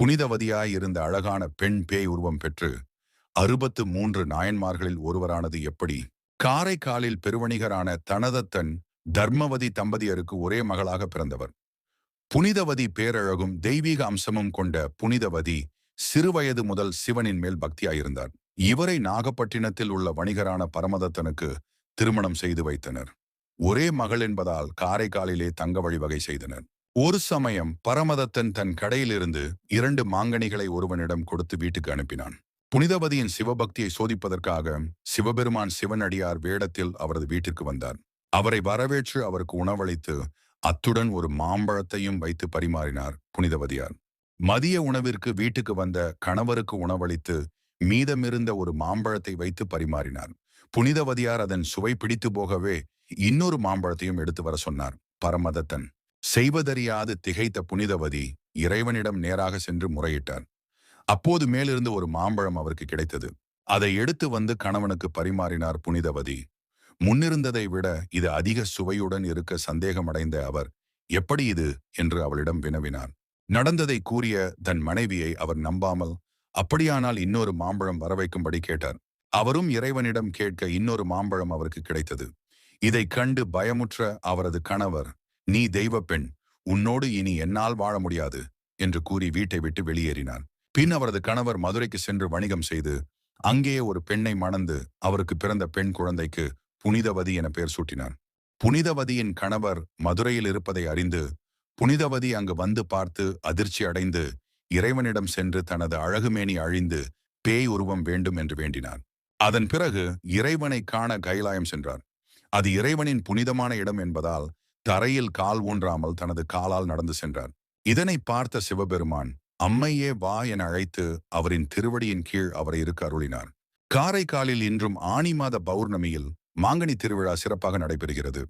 புனிதவதியாய் இருந்த அழகான பெண் பேய் உருவம் பெற்று அறுபத்து மூன்று நாயன்மார்களில் ஒருவரானது எப்படி? காரைக்காலில் பெருவணிகரான தனதத்தன் தர்மவதி தம்பதியருக்கு ஒரே மகளாக பிறந்தவர். புனிதவதி பேரழகும் தெய்வீக அம்சமும் கொண்ட புனிதவதி சிறுவயது முதல் சிவனின் மேல் பக்தியாயிருந்தார். இவரை நாகப்பட்டினத்தில் உள்ள வணிகரான பரமதத்தனுக்கு திருமணம் செய்து வைத்தனர். ஒரே மகள் என்பதால் காரைக்காலிலே தங்க வழிவகை செய்தனர். ஒரு சமயம் பரமதத்தன் தன் கடையிலிருந்து இரண்டு மாங்கனிகளை ஒருவனிடம் கொடுத்து வீட்டுக்கு அனுப்பினான். புனிதவதியின் சிவபக்தியை சோதிப்பதற்காக சிவபெருமான் சிவனடியார் வேடத்தில் அவரது வீட்டிற்கு வந்தார். அவரை வரவேற்று அவருக்கு உணவளித்து அத்துடன் ஒரு மாம்பழத்தையும் வைத்து பரிமாறினார் புனிதவதியார் மதிய உணவிற்கு வீட்டுக்கு வந்த கணவருக்கு உணவளித்து மீதமிருந்த ஒரு மாம்பழத்தை வைத்து பரிமாறினார். புனிதவதியார் அதன் சுவை பிடித்து போகவே இன்னொரு மாம்பழத்தையும் எடுத்து வர சொன்னார் பரமதத்தன். செய்வதறியாது திகைத்த புனிதவதி இறைவனிடம் நேராக சென்று முறையிட்டார். அப்போது மேலிருந்து ஒரு மாம்பழம் அவருக்கு கிடைத்தது. அதை எடுத்து வந்து கணவனுக்கு பரிமாறினார் புனிதவதி. முன்னிருந்ததை விட இது அதிக சுவையுடன் இருக்க சந்தேகமடைந்த அவர் எப்படி இது? என்று அவளிடம் வினவினார். நடந்ததை கூறிய தன் மனைவியை அவர் நம்பாமல் அப்படியானால் இன்னொரு மாம்பழம் வரவைக்கும்படி கேட்டார். அவரும் இறைவனிடம் கேட்க இன்னொரு மாம்பழம் அவருக்கு கிடைத்தது. இதைக் கண்டு பயமுற்ற அவரது கணவர் நீ தெய்வ பெண் உன்னோடு இனி என்னால் வாழ முடியாது என்று கூறி வீட்டை விட்டு வெளியேறினார் பின் அவரது கணவர் மதுரைக்கு சென்று வணிகம் செய்து அங்கேயே ஒரு பெண்ணை மணந்து அவருக்கு பிறந்த பெண் குழந்தைக்கு புனிதவதி என பெயர் சூட்டினான். புனிதவதியின் கணவர் மதுரையில் இருப்பதை அறிந்து புனிதவதி அங்கு வந்து பார்த்து அதிர்ச்சி அடைந்து இறைவனிடம் சென்று தனது அழகுமேனி அழிந்து பேய் உருவம் வேண்டும் என்று வேண்டினார் அதன் பிறகு இறைவனை காண கைலாயம் சென்றார் அது இறைவனின் புனிதமான இடம் என்பதால் தரையில் கால் ஊன்றாமல் தனது காலால் நடந்து சென்றார் இதனை பார்த்த சிவபெருமான் அம்மையே வா என அழைத்து அவரின் திருவடியின் கீழ் அவரை இருக்க அருளினார். காரைக்காலில் இன்றும் ஆனி மாத பௌர்ணமியில் மாங்கனி திருவிழா சிறப்பாக நடைபெறுகிறது.